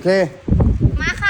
โอเค มาค่ะ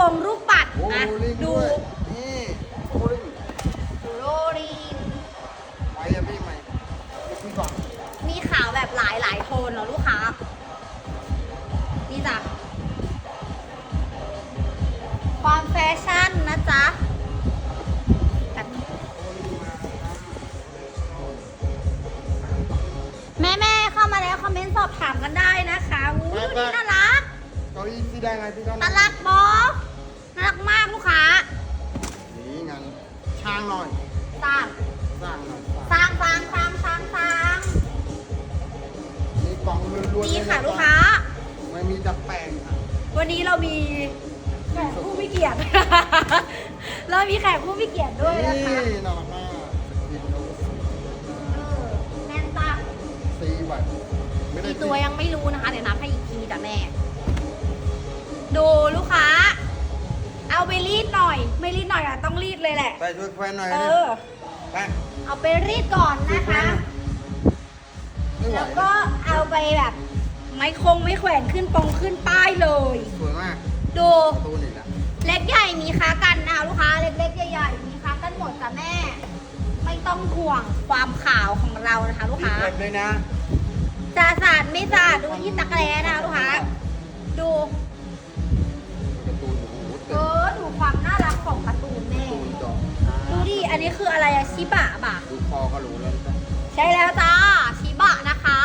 ปปงรูปปัดโอ้นะลิงดูด้วยนี่โอ้ลิงโรลีนไปอะพี่ใหม่พี่ก่อนมีขาวแบบหลายหลายโทนเนาะลูกค้า นี่จ้ะ ความแฟชั่นนะจ๊ะแบบแม่แม่ๆเข้ามาแล้ว คอมเมนต์สอบถามกันได้นะคะอู้นี่น่ารัก เก้าอี้พี่ได้ไงพี่ก็น่ารักบอน่ารัก มากลูกค้านี่งานช่างหน่อยสร้างสร้างหน่อยสร้างสร้างสร้างสร้างสร้างนี่กล่องล้วนๆนี่เลยค่ะนลูกค้าไม่มีดับแปลงค่ะวันนี้เรามีแขกผู้มีเกียรติ เรามีแขกผู้มีเกียรติด้วยนะคะนี่น่ารักมากดินโนเออแน่นตาซีบัตไม่ได้กี่ตัวยังไม่รู้นะคะเดี๋ยวนับให้อีกทีจ้ะแม่ดูลูกค้า เอาไปรีดหน่อย ไม่รีดหน่อยอะต้องรีดเลยแหละ ไปช่วยแฟนหน่อยเอนะอ ไปเอาไปรีดก่อนนะคะไม่ไหวแล้วก็เอาไปแบบ ไม้คงไม่แขวนขึ้นปงขึ้นป้ายเลย สวยมากดูประตูนี่นะเล็กใหญ่มีค้ากันนะคะลูกค้าเล็กๆใหญ่ๆมีค้ากันหมดจ้ะแม่ ไม่ต้องห่วงความขาวของเรานะคะลูกค้า เก็บเลยนะจะสาดไม่สาดดูที่ตะแกรงนะคะลูกค้าดู อันนี้คืออะไรอะชิบะบะดูคอก็รู้แล้วจ้ะใช่แล้วจ้าชิบะนะคะ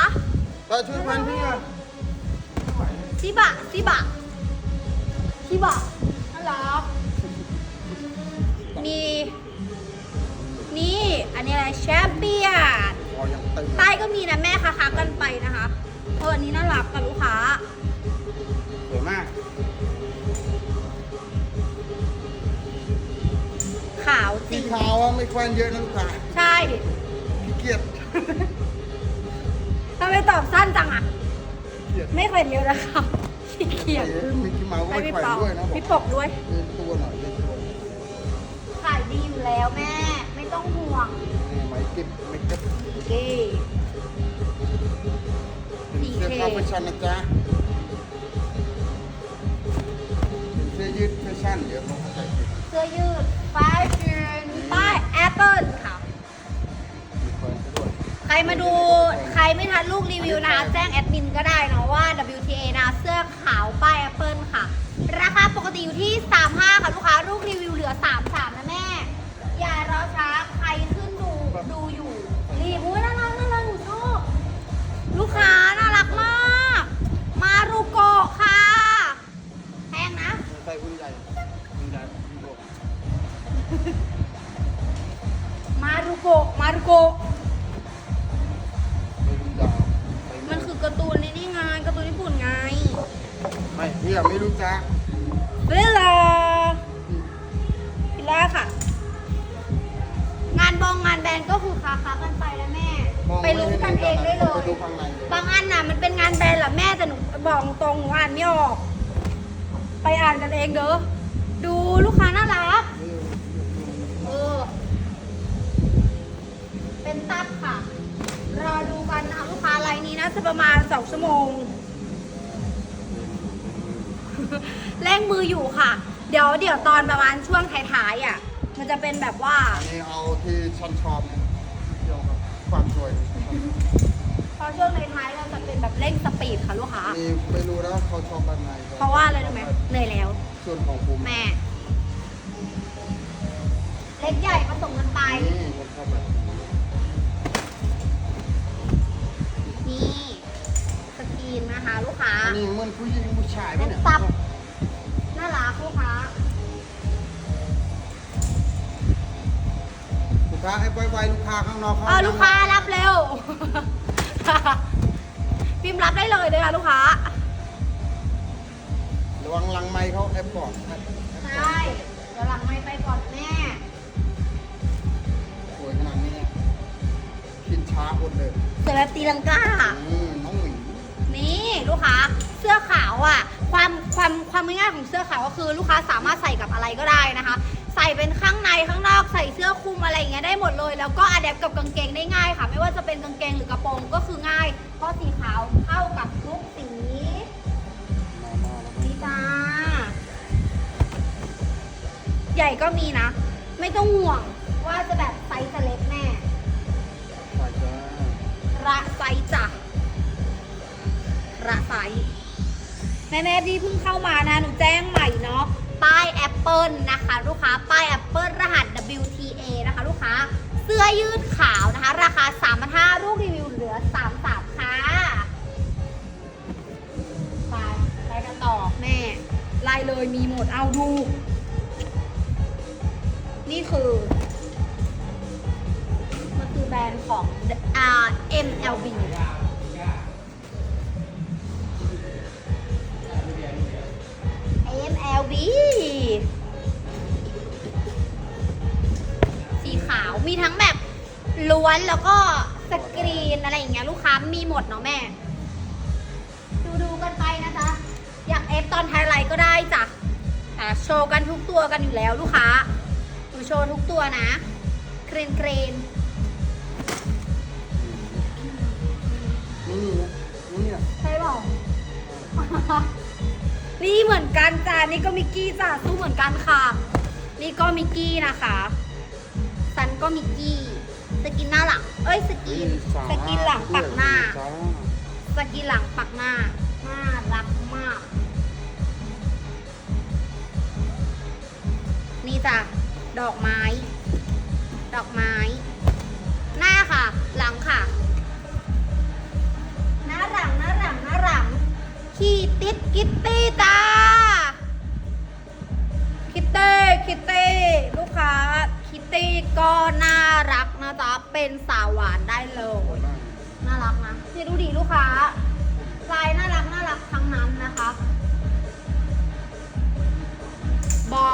ก็ช่วยแฟนพี่อะชิบะชิบะชิบะน่ารักมี นี่ อันนี้อะไรแชมเปี้ยนคอยังตึงใต้ก็มีนะแม่ค้าๆกันไปนะคะเอออันนี้น่ารักกับลูกค้าสวยมาก ขาวจริสีง ขาวอะไม่แควนเยอะนะลูกค้าใช่ ขี้เกียจทำไมตอบสั้นจังอะเกียจไม่เคยเยอะนะคะขี้เกียจมีขี้เมาส์ก็ให้ไม่พี่แขวนเปาด้วยนะบอกพี่ปกด้วย เดินตัวหน่อยเดินตัวขายดีอยู่แล้วแม่ ไม่ต้องห่วงนี่ไม้เก็บไม่เก็บเก้ เป็นเสื้อเข้าแฟชั่นนะจ๊ะเป็นเสื้อยืดแฟชั่นเดี๋ยวเขาเข้าใจผิดเสื้อยืด แฟชั่นป้ายแอปเปิลค่ะมีแควนซะด้วยใครมาดูใครไม่ทันลูกรีวิวนะคะแจ้งแอดมินก็ได้เนาะว่า WTA นะเสื้อขาวป้ายแอปเปิลค่ะ ราคาปกติอยู่ที่ 35 ค่ะลูกค้าลูก ไม่ออกไปอ่านกันเองเด้อ ดูลูกค้าน่ารักนี่เออ เป็นตับค่ะ รอดูกันนะคะลูกค้ารายนี้นะจะประมาณ2ชั่วโมงเร่งมืออยู่ค่ะ เดี๋ยวเดี๋ยวตอนประมาณช่วงท้ายๆอะ มันจะเป็นแบบว่า อันนี้เอาที่ชันชอบเกี่ยวกับความสวย พอช่วงท้ายๆเราจะเป็นแบบเร่งสปีดค่ะลูกค้านี่ไม่รู้นะเขาชอบแบบไหน เพราะว่าอะไรรู้ไหมเหนื่อยแล้ว ส่วนของผมแม่ เล็กใหญ่ผสมกันไป นี่ผมชอบแบบนี่สกรีนนะคะ ลูกค้า อันนี้เหมือนผู้หญิงผู้ชายไหมเนี่ย เป็นตับ น่ารักลูกค้า ลูกค้าให้ไวๆลูกค้าข้างนอกเขาเออลูกค้ารับเร็ว พิมพ์รับได้เลยเลยค่ะลูกค้า ระวังหลังไม้เขาแอปก่อนแอปใช่เดี๋ยวหลังไม่ไปก่อนแม่สวยขนาดนี้เนี่ยคิดช้าคนเลยเสือแบบตีลังกา อืมน้องหมิงนี่ลูกค้าเสื้อขาวอะ ความความความง่ายๆของเสื้อขาวก็คือลูกค้าสามารถใส่กับอะไรก็ได้นะคะ ใส่เป็นข้างในข้างนอกใส่เสื้อคลุมอะไรอย่างเงี้ยได้หมดเลย แล้วก็อัดแอปกับกางเกงได้ง่ายค่ะ ไม่ว่าจะเป็นกางเกงหรือกระโปรงก็คือง่าย ญ่ก็มีนะ ไม่ต้องห่วงว่าจะแบบไซส์จะเล็กแม่ใส่จ้าระไซส์จ้ะระไซส์แม่แม่ที่เพิ่งเข้ามานะหนูแจ้งใหม่เนาะป้ายแอปเปิลนะคะ ลูกค้าป้ายแอปเปิลรหัส WTA นะคะ ลูกค้า เสื้อยืดขาวนะคะ ราคา3 5 0 0ลูกรีวิวเหลือ3 3ค่ะไปไปกันต่อแม่ไล่เลยมีหมดเอาดู นี่คือ มันคือแบรนด์ของอ่า MLB MLB สีขาวมีทั้งแบบล้วนแล้วก็สกรีนอะไรอย่างเงี้ยลูกค้ามีหมดเนาะแม่ ดูดูกันไปนะจ๊ะ อยากเอฟตอนไทยไลท์ก็ได้จ้ะอ่โชว์กันทุกตัวกันอยู่แล้วลูกค้า นูโชว์ทุกตัวนะเกรนเกรนนี่นะนี่อะใช่เปล่า นี่เหมือนกันจ้านี่ก็มิกกี้จ้าสู้เหมือนกันค่ะ นี่ก็มิกกี้นะคะซันก็มิกกี้ สกินหน้าหลัง เอ้ยสกินสาสกินหลังปักหน้าจ้า สกินหลังปักหน้า น่ารักมาก นี่จ้ะ ดอกไม้ ดอกไม้ หน้าค่ะ หลังค่ะ หน้าหลังหน้าหลังหน้าหลังขี่ติดคิตตี้จ้าคิตเต้คิตเต้ลูกค้า คิตตี้ก็น่ารักนะจ๊ะ เป็นสาวหวานได้เลย น่ารักนะเนี่ยดูดิลูกค้าลายน่ารักน่ารักทั้งนั้นนะคะ บอ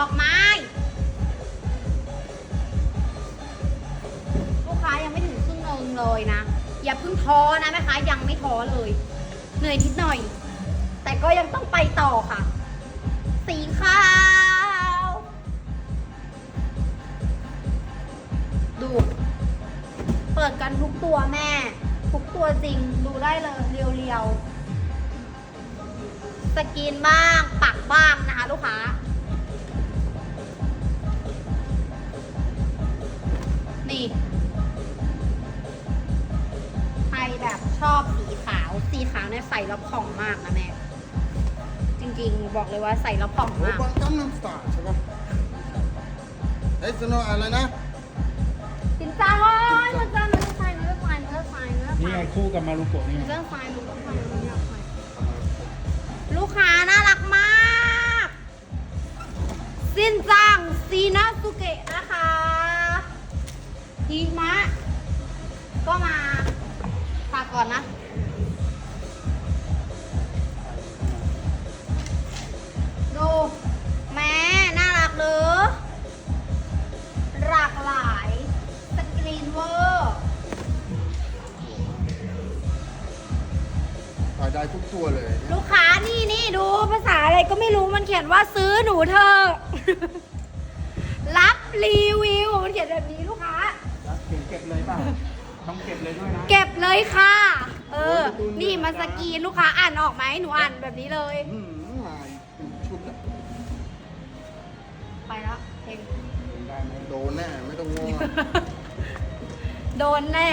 อกไม้ดอกไม้ ลูกค้ายังไม่ถึงครึ่งนึงเลยนะ อย่าเพิ่งท้อนะแม่ค้ายังไม่ท้อเลย เหนื่อยนิดหน่อย แต่ก็ยังต้องไปต่อค่ะ สีขาว ดู เปิดกันทุกตัวแม่ ทุกตัวจริงดูได้เลยเรียวๆสกรีนบ้าง ปักบ้างนะคะ ลูกค้า แบบชอบสีขาว สีขาวเนี่ยใส่แล้วผ่องมากนะแม่ริงๆ บอกเลยว่าใส่แล้วผ่องโอ้มากบางกัมน้ำสตาร์ใช่ปะไอ้สโนอะไรนะ สินจ้าโอ้ยมันจะมันจะไฟมันจะไฟมันจะไฟมันจะไฟนี่ไงคู่กับมารุโกะนี่มันไงจะไฟมันจะไฟมันจะไฟลูกค้าน่ารักมาก สินจังซีนาสุเกะนะคะฮิมะก็มาฝา กก่อนนะ ดูแม่น่ารักเลยหลากหลาย สกรีนเวอร์ขายได้ทุกตัวเลยเนี่ยลูกค้านี่นี่ดูภาษาอะไรก็ไม่รู้มันเขียนว่าซื้อหนูเธอะ รับรีวิวมันเขียนแบบนี้ลูกค้าแล้วเก็บเก็บเลยเปล่ะ ต้องเก็บเลยด้วยนะเก็บเลยค่ะ เออ นี่มันสกรีนลูกค้าอ่านออกไหมหนูอ่านแบบนี้เลย อืมมาเป็นชุดอะไปแล้วเพลงได้ไหมโดนแน่ไม่ต้องงงอะโดนแน่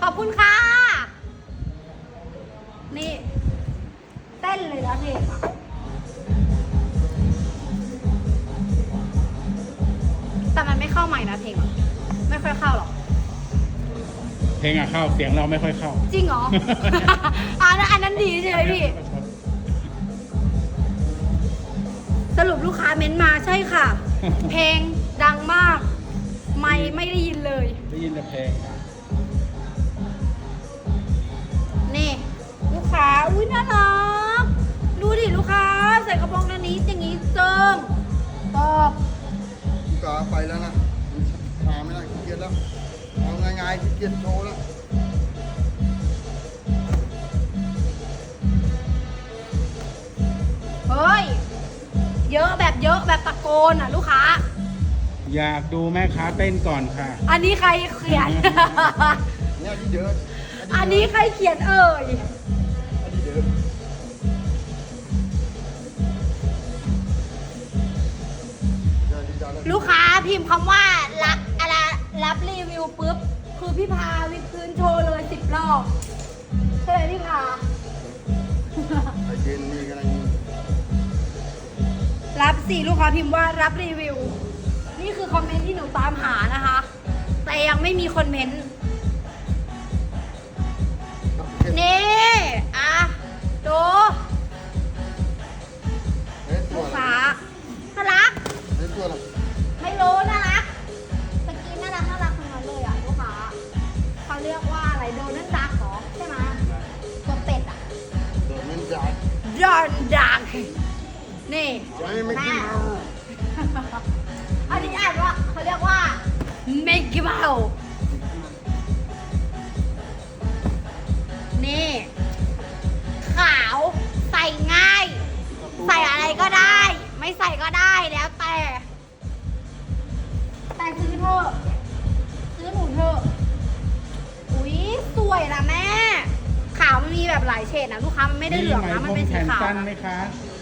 ขอบคุณค่ะ นี่ เต้นเลยนะเพลงอะแต่มันไม่เข้าใหม่นะเพลงอะ ไม่ค่อยเข้าหรอก เพลงอะเข้าเสียงเราไม่ค่อยเข้า จริงเหรออันนั้นอันนั้นดีใช่ไหมพี่ สรุปลูกค้าเม้นมาใช่ค่ะ เพลงดังมาก ไม่ไม่ได้ยินเลย ได้ยินแต่เพลงอะนี่ ลูกค้า อุ้ยน่ารัก ดูดิลูกค้า ใส่กระโปรงตัวนี้อย่างนี้เจิมตอบ พี่กาไปแล้วนะ แล้ว เอาง่ายๆขี้เกียจโชว์แล้วเฮ้ย เยอะแบบเยอะแบบตะโกนอะ ลูกค้า อยากดูแม่ค้าเต้นก่อนค่ะ อันนี้ใครเขียน เนี่ยที่เดินอันนี้ใครเขียนเอ่ย อันนี้เดินเดินที่เดินลูกค้าพิมพ์คำว่ารับอะไรรับรีวิวปุ๊บ คือพี่พาวิดพื้นโชว์เลยสิบรอบใช่ไหมพี่พาไอ้เจนนี่กำลังรับสี่ลูกค้าพิมพ์ว่ารับรีวิว นี่คือคอมเมนต์ที่หนูตามหานะคะ แต่ยังไม่มีคนเมนต์ นี่ อะ แบบหลายเฉดนะลูกค้ามันไม่ได้เหลืองนะมันเป็นสีแขนขาวสั้นไหมนะคะ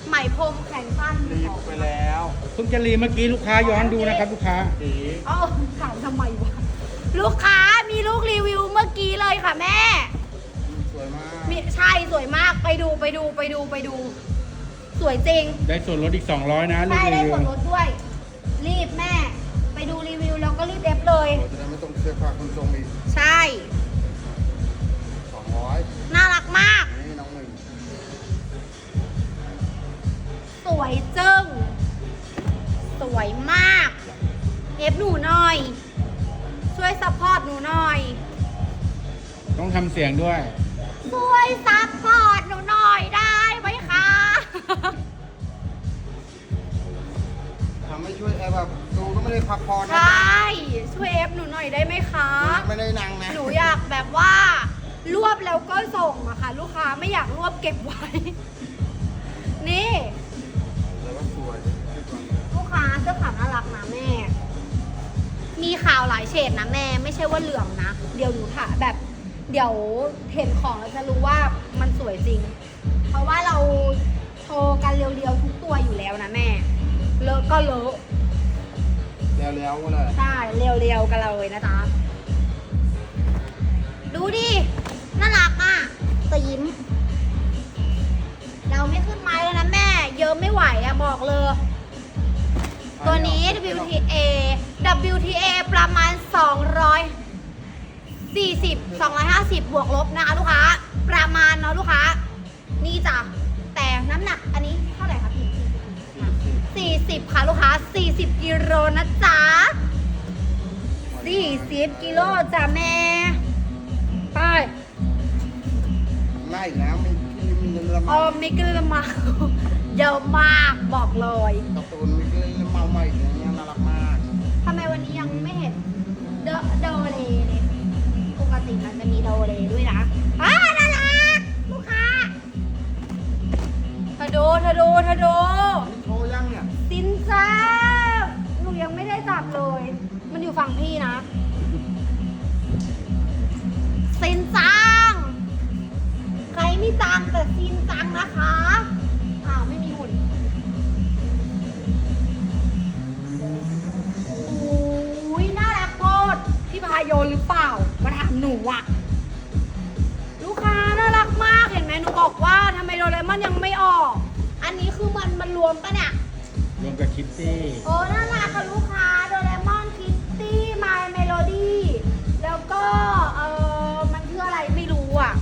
ไหมพรมแขนสั้นรีบไปแล้วเพิ่งจะรีเมื่อกี้ลูกค้าย้อนดูนะครับลูกค้าสีเอ้าถามทำไมวะลูกค้ามีลูกรีวิวเมื่อกี้เลยค่ะแม่สวยมากมีใช่สวยมากไปดูไปดูไปดูไปดู สวยจริง ได้ส่วนลดอีก 200 นะลูกใช่รีได้วิวส่วนลดด้วย รีบแม่ ไปดูรีวิวแล้วก็รีบเอฟเลยเราจะได้ไม่ต้องเสียค่าขนส่งอีกใช่สองร้อย น่ารักมาก นี่น้องหนึ่งสวยจึ้ง สวยมาก เอฟหนูหน่อย ช่วยซัพพอร์ตหนูหน่อย ต้องทำเสียงด้วย ช่วยซัพพอร์ตหนูหน่อยได้ไหมคะ ทำให้ช่วยแอบแบบดูก็ไม่ได้พักผ่อนใชนะ่ ช่วยเอฟหนูหน่อยได้ไหมคะ ไม่ได้นั่งนะ หนูอยากแบบว่า รวบแล้วก็ส่งอะค่ะ ลูกค้าไม่อยากรวบเก็บไว้ นี่แต่ว่าสวยลูกค้าเสื้อขาวน่ารักนะแม่ มีขาวหลายเฉดนะแม่ ไม่ใช่ว่าเหลืองนะ เดี๋ยวหนูถ่าแบบ เดี๋ยวเห็นของแล้วจะรู้ว่ามันสวยจริง เพราะว่าเราโชว์กันเรียวๆทุกตัวอยู่แล้วนะแม่ เลอะก็เลอะแล้วแล้วๆเลย ใช่เรียวๆกันเลยนะจ๊ะ ดูดิ น่ารักอะแต่ยิ้ม เราไม่ขึ้นไม้แล้วนะแม่ เยอะไม่ไหวอะบอกเลย ตัวนี้ WTA WTA ประมาณ 240 250 บวกลบนะคะลูกค้า ประมาณเนาะลูกค้า นี่จ้ะ แต่น้ำหนักอันนี้เท่าไหร่คะพี่40 ค่ะลูกค้า 40 กิโลนะจ๊ะ40 กิโลจ้ะแม่ ง่ายอีกแล้วมีมีมีเงินละอเมาอมมิกลมาเยอะมากบอกเลยการ์ตูนมีเงิน วมปะเนี่ย รวมกับคิตตี้ โอ้น่ารักค่ะลูกค้าโดเรมอนคิตตี้มายเมโลดี้แล้วก็เออมันคืออะไรไม่รู้อะ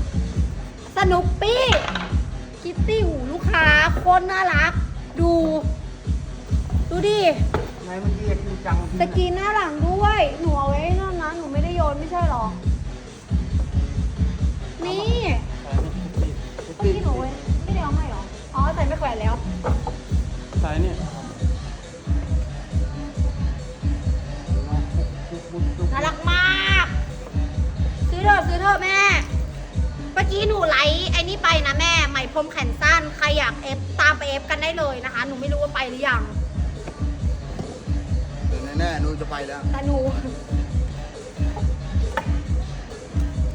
สนุปปี้คิตตี้หูลูกค้าโคตรน่ารัก ดู ดูดิไหนมันเรียกจริงจังสกรีนหน้าหลังด้วย หนูเอาไว้นั่นนะหนูไม่ได้โยนไม่ใช่หรอ นี่เมื่อกี้หนูไว้ไม่ได้เอาให้หรอ อ๋อใส่ไม่แขวนแล้ว ใส่เนี่ยน่ารักมาก ซื้อเถอะซื้อเถอะแม่ เมื่อกี้หนูไลฟ์ไอ้นี่ไปนะแม่ไหมพรมแขนสั้น ใครอยากเอฟตามไปเอฟกันได้เลยนะคะ หนูไม่รู้ว่าไปหรือยัง เดี๋ยวแน่ๆหนูจะไปแล้วแต่หนู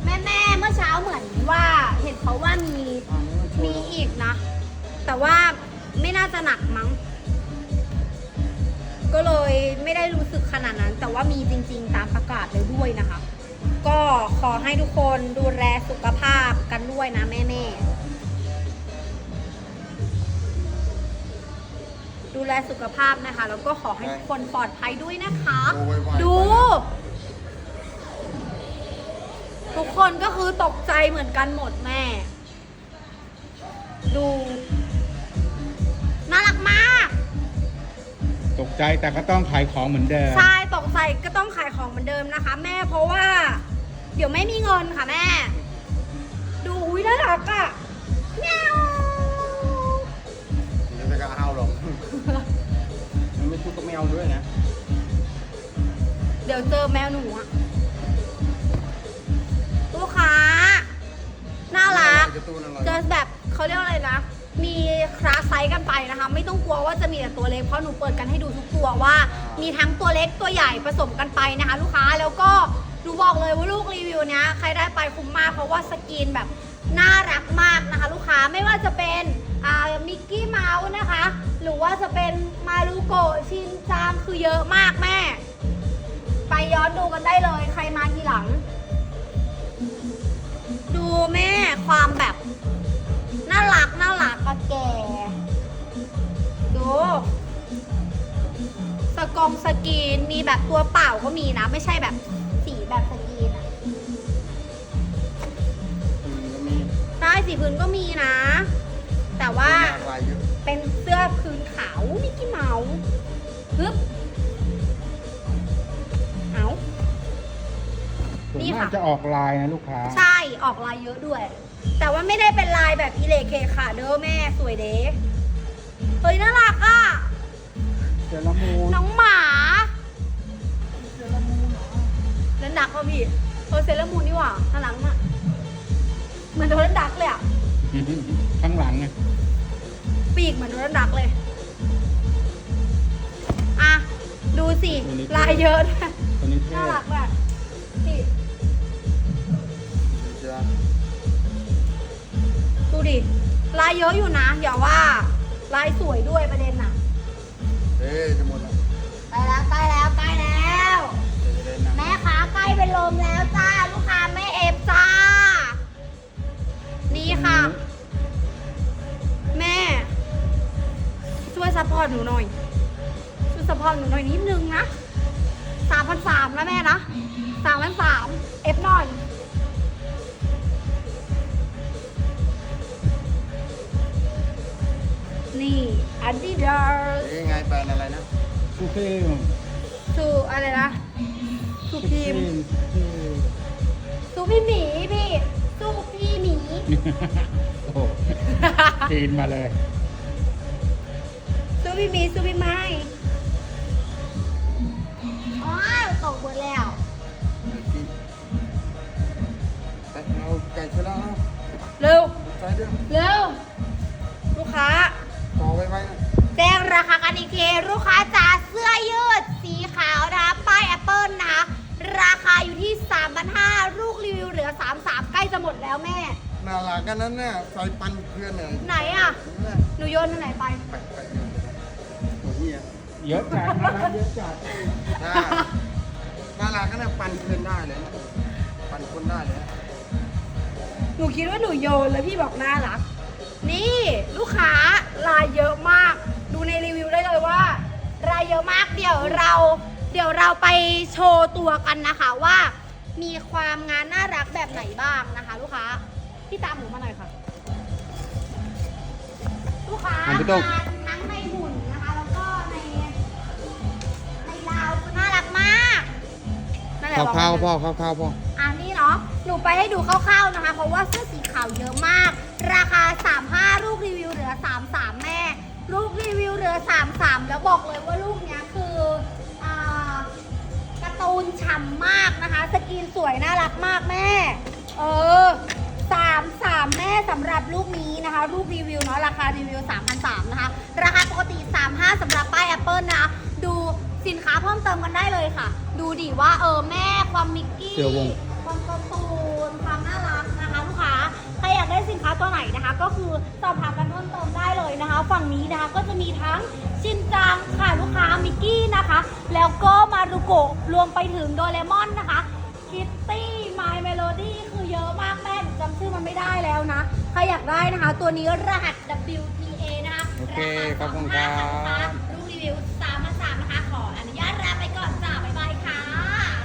แม่แม่ๆเมื่อเช้าเหมือนว่า เห็นเขาว่ามีอันนี้มันโชว์มีอีกนะ แต่ว่า ไม่น่าจะหนักมั้ง ก็เลยไม่ได้รู้สึกขนาดนั้น แต่ว่ามีจริง ๆ ตามประกาศเลยด้วยนะคะ ก็ขอให้ทุกคนดูแลสุขภาพกันด้วยนะแม่ๆ ดูแลสุขภาพนะคะ แล้วก็ขอให้ทุกคนปลอดภัยด้วยนะคะโอ้ยไวๆดู ทุกคนก็คือตกใจเหมือนกันหมดแม่ ดู ตกใจแต่ก็ต้องขายของเหมือนเดิม ใช่ตกใจก็ต้องขายของเหมือนเดิมนะคะ แม่เพราะว่า เดี๋ยวไม่มีเงินค่ะแม่ ดูอุ้ยน่ารักอะ่ะแมวเดี๋ยวจะกระเอาหรอกมันไม่ชุกกับแมวด้วยนะเดี๋ยวเจอแมวหนูอะลูกค้าน่ารักการ์ตูนอะไรจะแบบเขาเรียกว่าอะไรนะ มีคลาสไซส์กันไปนะคะ ไม่ต้องกลัวว่าจะมีแต่ตัวเล็กเพราะหนูเปิดกันให้ดูทุกตัวว่า มีทั้งตัวเล็กตัวใหญ่ผสมกันไปนะคะ ลูกค้าแล้วก็หนูบอกเลยว่าลูกรีวิวเนี้ยใครได้ไปคุ้มมากเพราะว่าสกรีนแบบน่ารักมากนะคะ ลูกค้าไม่ว่าจะเป็นมิกกี้เมาส์นะคะ หรือว่าจะเป็นมารุโกชินจางคือเยอะมากแม่ ไปย้อนดูกันได้เลย ใครมาทีหลัง ดูแม่ความแบบ น่ารักน่ารักอะแก ดูสกงสกรีนมีแบบตัวเปล่าก็มีนะ ไม่ใช่แบบสีแบบสกรีนอะอืมก็มีใช่สีพื้นก็มีนะ แต่ว่า หลากหลายเยอะเป็นเสื้อพื้นขาวมิกกี้เมาส์ฮึบเอา ส่วนนี่มาค่ะกจะออกลายนะลูกค้า ใช่ออกลายเยอะด้วย แต่ว่าไม่ได้เป็นลายแบบอิเลเคค่ะ เด้อแม่สวยเด้เฮ้ยน่ารักอะเซรามูนน้องหมาแล้วดักป่ะพี่เออเซเลอร์มูนนี่หว่าน่ารักมากเหมือนโดนดักเลยอะข้างหลังไงปีกเหมือนโดนดักเลยอะดูสิลายเยอะด้วยตัวนี้เท่น่ารักแบบ ดิลายเยอะอยู่นะ อย่าว่าลายสวยด้วยประเด็น มาเลยสูพี่หมีสูพี่ไม้อ๋อตกหมดแล้วเดี๋ยวกินแต่เราไก่ชนะเอาเร็วใจเด้อเร็ว ลูกค้า ต่อไว้ไว้นะแจ้งราคากันอีกทีลูกค้าจ๋าเสื้อยืดสีขาวนะคะป้ายแอปเปิลนะคะราคาอยู่ที่ 3,500ลูกรีวิวเหลือ 33 ใกล้จะหมดแล้วแม่ น่ารักกันนั้นน่ะใส่ปันเพื่อนเลยไหนอะนี่แหละหนูโยนอันไหนไป ไปไปตัวนี้อะเยอะจัดนะครับเยอะจัดน่าน่ารักกันน่ะปันเพื่อนได้เลยนะปันคนได้เลยนะหนูคิดว่าหนูโยนแล้วพี่บอกน่ารัก นี่ลูกค้าลายเยอะมาก ดูในรีวิวได้เลยว่ารายเยอะมากเดี๋ยวเรา เดี๋ยวเราไปโชว์ตัวกันนะคะว่า มีความงานน่ารักแบบไหนบ้างนะคะ ลูกค้า พี่ตามหนูมาหน่อยค่ะ ลูกค้าหันไปตรงมาทั้งในหุ่นนะคะ แล้วก็ใน ในลาวคือน่ารักมากนั่นแหละข้าวบอกข้าวมาพ่อข้าวข้าวพ่อ อันนี้เนาะ หนูไปให้ดูคร่าวๆนะคะ เพราะว่าเสื้อสีขาวเยอะมาก ราคา 35 ลูกรีวิวเหลือ 33 แม่ ลูกรีวิวเหลือ 33 แล้วบอกเลยว่าลูกเนี้ยคืออ่าการ์ตูนฉ่ำมากนะคะ สกรีนสวยน่ารักมากแม่เออ3 3แม่สำหรับลูกนี้นะคะ ลูกรีวิวเนาะราคารีวิว3,300นะคะ ราคาปกติ 35สำหรับป้ายแอปเปิลนะดูสินค้าเพิ่มเติมกันได้เลยค่ะ ดูดิว่าเออแม่ความมิกกี้เสือวง ความการ์ตูนความน่ารักนะคะลูกค้าใครอยากได้สินค้าตัวไหนนะคะ ก็คือสอบถามกันเพิ่มเติมได้เลยนะคะ ฝั่งนี้นะคะก็จะมีทั้งชินจังค่ะลูกค้ามิกกี้นะคะ แล้วก็มารุโกะรวมไปถึงโดเรมอนนะคะคิตตี้ไมเมโลดี้คือเยอะมากแม่หนูจำชื่อมันไม่ได้แล้วนะ ใครอยากได้นะคะ ตัวนี้รหัส WTA นะคะโอเคราาขอบคุณครับ35ะลูกา